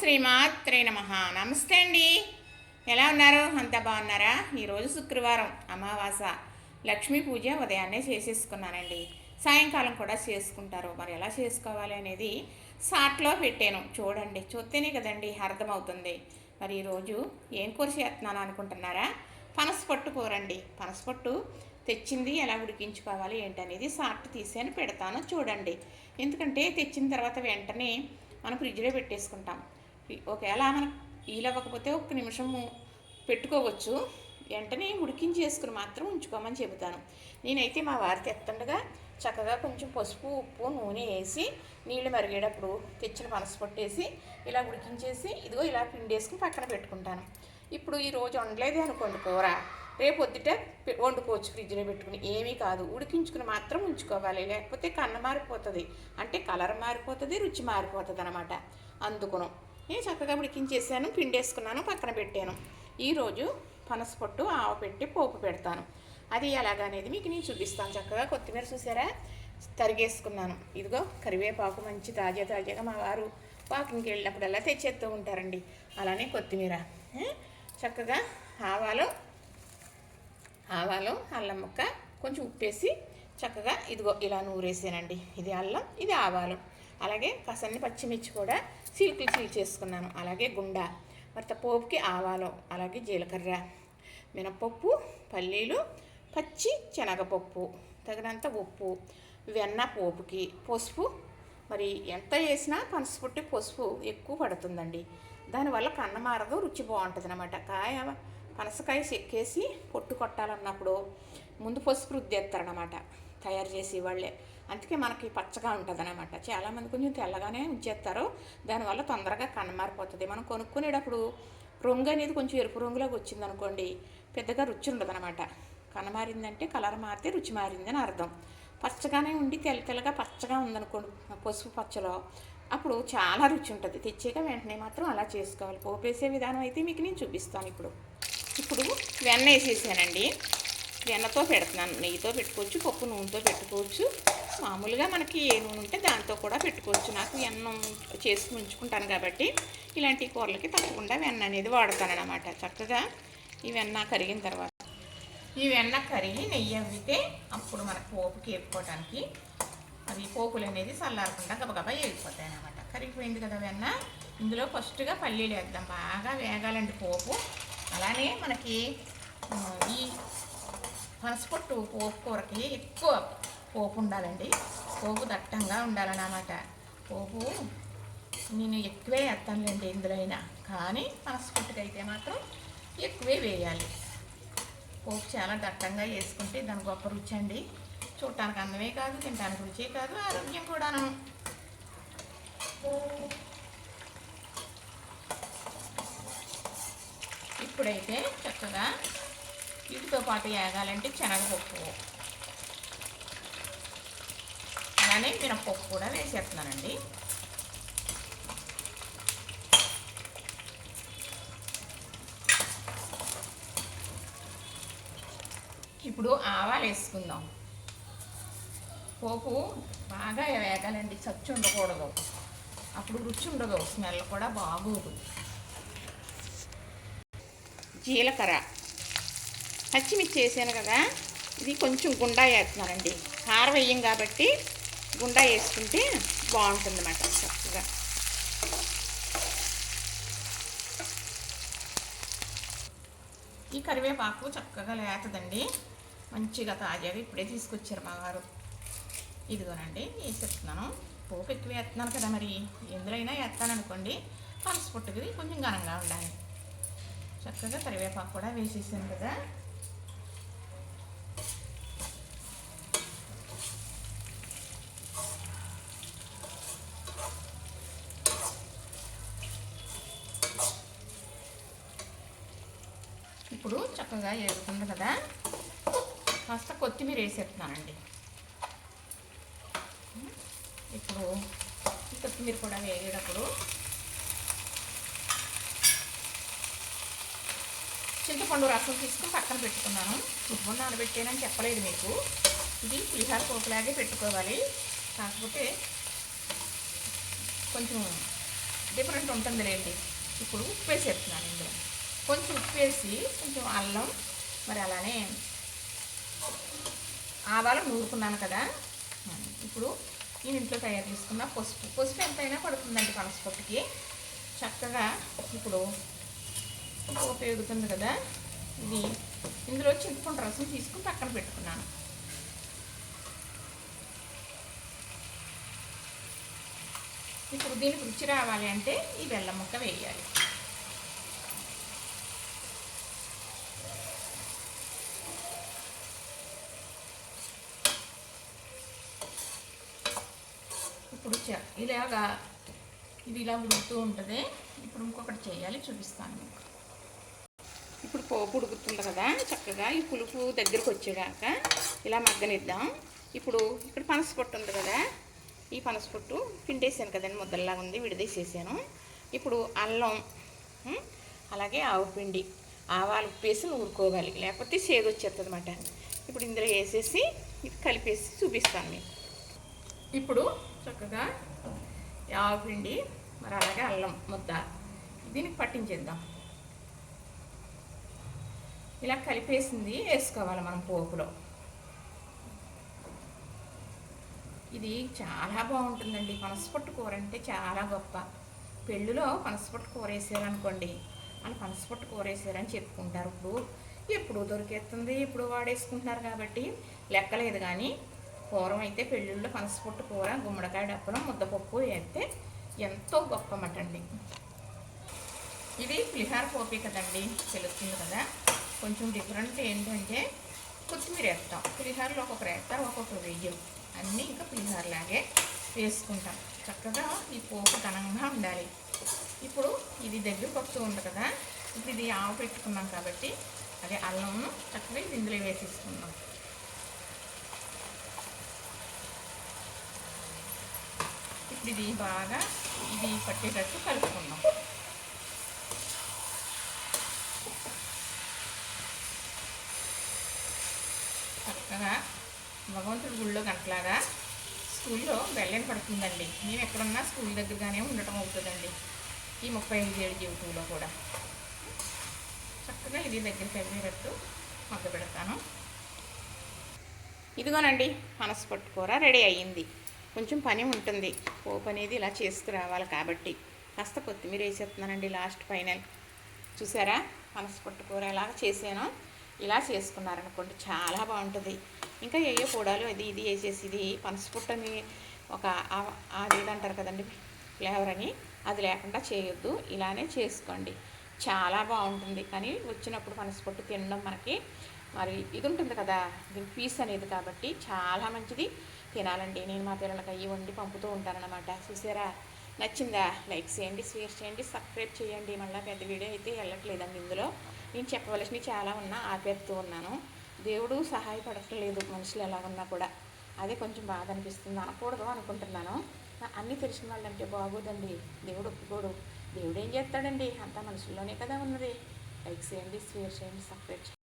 శ్రీమాత్రే నమ. నమస్తే అండి. ఎలా ఉన్నారు? అంతా బాగున్నారా? ఈరోజు శుక్రవారం అమావాస. లక్ష్మీ పూజ ఉదయాన్నే చేసేసుకున్నానండి. సాయంకాలం కూడా చేసుకుంటారు. మరి ఎలా చేసుకోవాలి అనేది సాట్లో పెట్టాను. చూడండి. చూస్తేనే కదండి అర్థమవుతుంది. మరి ఈరోజు ఏం కూర చేస్తున్నాను అనుకుంటున్నారా? పనసపట్టు కూరండి. పనసపట్టు తెచ్చింది ఎలా ఉడికించుకోవాలి ఏంటనేది సాట్ తీసాను పెడతాను చూడండి. ఎందుకంటే తెచ్చిన తర్వాత వెంటనే మనం ఫ్రిడ్జ్లో పెట్టేసుకుంటాం. ఒకవేళ మనం ఈలవ్వకపోతే ఒక్క నిమిషము పెట్టుకోవచ్చు. వెంటనే ఉడికించేసుకుని మాత్రం ఉంచుకోమని చెబుతాను. నేనైతే మా వారి తెస్తుండగా చక్కగా కొంచెం పసుపు ఉప్పు నూనె వేసి నీళ్ళు మరిగేటప్పుడు తెచ్చిన పనసపొట్టేసి ఇలా ఉడికించేసి ఇదిగో ఇలా పిండేసుకుని పక్కన పెట్టుకుంటాను. ఇప్పుడు ఈ రోజు వండలేదు అనుకోండి కూర. రేపు పొద్దుట వండుకోవచ్చు ఫ్రిడ్జ్లో పెట్టుకుని. ఏమీ కాదు. ఉడికించుకుని మాత్రం ఉంచుకోవాలి. లేకపోతే కన్న మారిపోతుంది. అంటే కలర్ మారిపోతుంది రుచి మారిపోతుంది అనమాట అందుకును. నేను చక్కగా ఉడికించేసాను పిండేసుకున్నాను పక్కన పెట్టాను. ఈరోజు పనసపొట్టు ఆవ పెట్టి పోపు పెడతాను. అది ఎలాగనేది మీకు నేను చూపిస్తాను. చక్కగా కొత్తిమీర చూసారా? తరిగేసుకున్నాను. ఇదిగో కరివేపాకు మంచి తాజా తాజాగా మా వారు వాకింగ్కి వెళ్ళినప్పుడల్లా తెచ్చేస్తూ ఉంటారండి. అలానే కొత్తిమీర. చక్కగా ఆవాలు ఆవాలు అల్లం ముక్క కొంచెం ఉప్పేసి చక్కగా ఇదిగో ఇలా నూరేసానండి. ఇది అల్లం ఇది ఆవాలు. అలాగే కసన్ని పచ్చిమిర్చి కూడా చీల్కులు చీల్ చేసుకున్నాను. అలాగే గుండ. మరి పోపుకి ఆవాలు అలాగే జీలకర్ర మినపప్పు పల్లీలు పచ్చి శనగపప్పు తగినంత ఉప్పు వెన్న పోపుకి పసుపు. మరి ఎంత వేసినా పనసపొట్టి పసుపు ఎక్కువ పడుతుందండి. దానివల్ల కన్న మారదు రుచి బాగుంటుంది అనమాట కాయ పనసకాయ చెక్కేసి పొట్టు కొట్టాలన్నప్పుడు ముందు పసుపు రుద్దేస్తారనమాట తయారు చేసి వాళ్ళే అందుకే మనకి పచ్చగా ఉంటుంది అనమాట చాలామంది కొంచెం తెల్లగానే ఉంచేస్తారు దానివల్ల తొందరగా కనమారిపోతుంది మనం కొనుక్కునేటప్పుడు రంగు అనేది కొంచెం ఎరుపు రంగులోకి వచ్చింది అనుకోండి పెద్దగా రుచి ఉండదు అనమాట కనమారిందంటే కలర్ మారితే రుచి మారిందని అర్థం. పచ్చగానే ఉండి తెల్ల తెల్లగా పచ్చగా ఉందనుకోండి పసుపు పచ్చలో అప్పుడు చాలా రుచి ఉంటుంది. తెచ్చాక వెంటనే మాత్రం అలా చేసుకోవాలి. పోపేసే విధానం అయితే మీకు నేను చూపిస్తాను ఇప్పుడు. ఇప్పుడు వెన్న వేసేసానండి. వెన్నతో పెడుతున్నాను. నెయ్యితో పెట్టుకోవచ్చు పప్పు నూనెతో పెట్టుకోవచ్చు. మామూలుగా మనకి ఏ నూనె ఉంటే దాంతో కూడా పెట్టుకోవచ్చు. నాకు వెన్న చేసి ఉంచుకుంటాను కాబట్టి ఇలాంటి కూరలకి తప్పకుండా వెన్న అనేది వాడతాను చక్కగా ఈ వెన్న కరిగిన తర్వాత. ఈ వెన్న కరిగి నెయ్యి అవ్వితే అప్పుడు మనకు పోపు కేపుకోవటానికి అవి పోపులు అనేది చల్లారకుండా గబగబా వెళ్ళిపోతాయి అనమాట కరిగిపోయింది కదా వెన్న. ఇందులో ఫస్ట్గా పల్లీలు వేద్దాం. బాగా వేగాలండి పోపు. అలానే మనకి ఈ పనసపొట్టు పోపు కూరకి ఎక్కువ పోపు ఉండాలండి. పోపు దట్టంగా ఉండాలన్నమాట. పోపు నేను ఎక్కువే వేస్తానులేండి ఇందులో అయినా. కానీ పనసపొట్టుకి మాత్రం ఎక్కువే వేయాలి. పోపు చాలా దట్టంగా వేసుకుంటే దాని గొప్ప రుచి అండి. చూడటానికి అందమే కాదు తినడానికి రుచే కాదు ఆరోగ్యం కూడాను. ఇప్పుడైతే చక్కగా వీటితో పాటు వేగాలంటే శనగపప్పు. అలానే మినపప్పు కూడా వేసేస్తున్నానండి. ఇప్పుడు ఆవాలు వేసుకుందాం పోపు బాగా వేగాలండి చచ్చి ఉండకూడదు. అప్పుడు రుచి ఉండదు స్మెల్ కూడా బాగోదు. జీలకర్ర. పచ్చిమిర్చి వేసాను కదా ఇది కొంచెం గుండా వేస్తున్నానండి. కారం వేయం కాబట్టి గుండా వేసుకుంటే బాగుంటుంది అన్నమాట చక్కగా. ఈ కరివేపాకు చక్కగా లేతదండి. మంచిగా తాజాగా ఇప్పుడే తీసుకొచ్చారు మా వారు. ఇదిగోనండి వేసేస్తున్నాను. పోపు ఎక్కువ వేస్తున్నాను కదా మరి. ఎందులో వేస్తాను అనుకోండి పనస పుట్టుకి కొంచెం ఘనంగా ఉండాలి. చక్కగా కరివేపాకు కూడా వేసేసాను కదా. ఇప్పుడు చక్కగా ఎగుతుంది కదా. కాస్త కొత్తిమీర వేసేస్తున్నానండి. ఇప్పుడు కొత్తిమీర కూడా వేగేటప్పుడు చింతపండు రసం తీసుకుని పక్కన పెట్టుకున్నాను. ఉప్పు నానబెట్టానని చెప్పలేదు మీకు. ఇది పులిహార పోపులాగే పెట్టుకోవాలి. కాకపోతే కొంచెం డిఫరెంట్ ఉంటుంది లేండి ఇప్పుడు ఉప్పు వేసేస్తున్నాను ఇందులో. కొంచెం ఉప్పు వేసి కొంచెం అల్లం మరి అలానే ఆవాలు నూరుకున్నాను కదా. ఇప్పుడు నేను ఇంట్లో తయారు చేసుకున్న పసుపు. పసుపు ఎంతైనా పడుతుందండి పనసపొట్టుకి చక్కగా ఇప్పుడు ఉపయోగుతుంది కదా. ఇది ఇందులో చింతపండు రసం తీసుకుని పక్కన పెట్టుకున్నాను. ఇప్పుడు దీనికి రుచి రావాలి అంటే ఈ బెల్లం ముక్క వేయాలి. ఇప్పుడు ఇలాగా ఇది ఇలా ఉడుకుతూ ఉంటుంది. ఇప్పుడు ఇంకొకటి చేయాలి చూపిస్తాను మీకు. ఇప్పుడు పోపు ఉడుకుతుంది కదా చక్కగా ఈ పులుపు దగ్గరకు వచ్చేదాక ఇలా మగ్గనిద్దాం. ఇప్పుడు ఇక్కడ పనసపొట్టు ఉంది కదా ఈ పనసపొట్టు పిండేసాను కదండి ముద్దల్లాగా ఉంది విడదీసేసాను. ఇప్పుడు అల్లం అలాగే ఆవు పిండి ఆవాలు ఉప్పేసి నూరుకోవాలి లేకపోతే సేదొచ్చేస్తుంది అన్నమాట అనమాట ఇప్పుడు ఇందులో వేసేసి ఇది కలిపేసి చూపిస్తాను మీకు. ఇప్పుడు చక్కగా ఆవు మరి అలాగే అల్లం ముద్ద. దీనికి పట్టించేద్దాం. ఇలా కలిపేసింది వేసుకోవాలి మనం పోపులో. ఇది చాలా బాగుంటుందండి. పనసపొట్టు కూర అంటే చాలా గొప్ప. పెళ్ళిలో పనసపొట్టు కూర వేసారనుకోండి వాళ్ళు పనసపొట్టు కూర వేసారని చెప్పుకుంటారు. ఇప్పుడు ఎప్పుడు దొరికేస్తుంది ఎప్పుడు వాడేసుకుంటున్నారు కాబట్టి లెక్కలేదు కానీ పూర్వం అయితే పెళ్ళిళ్ళు పనసపొట్టు కూర గుమ్మడికాయ డప్పలం ముద్దపప్పు వేస్తే ఎంతో గొప్ప మటండి. ఇది పులిహార పోపి కదండి తెలుస్తుంది కదా. కొంచెం డిఫరెంట్ ఏంటంటే కొత్తిమీర వేస్తాం. పులిహారలో ఒక్కొక్కరు వేస్తారు ఒక్కొక్కరు వెయ్యం. అన్నీ ఇంకా పులిహారలాగే వేసుకుంటాం. చక్కగా ఈ పోపు ఘనంగా ఉండాలి. ఇప్పుడు ఇది దగ్గర పప్పు ఉంది కదా. ఇప్పుడు ఇది ఆవు పెట్టుకున్నాం కాబట్టి అదే అల్లంను చక్కగా ఇందులో వేసేసుకుందాం. ఇప్పుడు ఇది బాగా ఇది పట్టేటట్టు కలుపుకుందాం. చక్కగా భగవంతుడి గుళ్ళో గంటలాగా స్కూల్లో బెల్లం పడుతుందండి. మేము ఎక్కడున్నా స్కూల్ దగ్గరగానే ఉండటం అవుతుందండి. ఈ ముప్పై ఐదు ఏడు జీవితంలో కూడా. చక్కగా ఇది దగ్గర పెరిగేటట్టు మొదలు పెడతాను ఇదిగోనండి పనసపట్టు కూర రెడీ అయ్యింది. కొంచెం పని ఉంటుంది. పోపు అనేది ఇలా చేసుకురావాలి కాబట్టి. కాస్త కొత్తిమీర వేసేస్తున్నానండి లాస్ట్ ఫైనల్. చూసారా? పనసపొట్టు కూర ఎలా చేసాను ఇలా చేసుకున్నారనుకోండి చాలా బాగుంటుంది. ఇంకా ఏ కూడాలు అది ఇది వేసేసి ఇది పనసపొట్టని ఒక అది అంటారు కదండి ఫ్లేవర్ అని అది లేకుండా చేయొద్దు. ఇలానే చేసుకోండి. చాలా బాగుంటుంది. కానీ వచ్చినప్పుడు పనసపొట్టు తినడం మనకి మరి ఇది ఉంటుంది కదా దీని పీస్ అనేది కాబట్టి చాలా మంచిది. తినాలండి నేను మా పిల్లలకి అవి వండి పంపుతూ ఉంటానన్నమాట. చూసారా? నచ్చిందా? లైక్ చేయండి షేర్ చేయండి సబ్స్క్రైబ్ చేయండి. మళ్ళీ పెద్ద వీడియో అయితే వెళ్ళట్లేదండి ఇందులో. నేను చెప్పవలసినవి చాలా ఉన్నా ఆపేస్తూ ఉన్నాను. దేవుడు సహాయపడట్లేదు మనుషులు ఎలా ఉన్నా కూడా. అదే కొంచెం బాధ అనిపిస్తుంది. అనకూడదు అనుకుంటున్నాను. అన్నీ తెలిసిన వాళ్ళంటే బాగోదండి. దేవుడు ఒప్పుకోడు. దేవుడు ఏం చేస్తాడండి? అంతా మనుషుల్లోనే కదా ఉన్నది. లైక్ చేయండి షేర్ చేయండి సబ్స్క్రైబ్ చేయండి.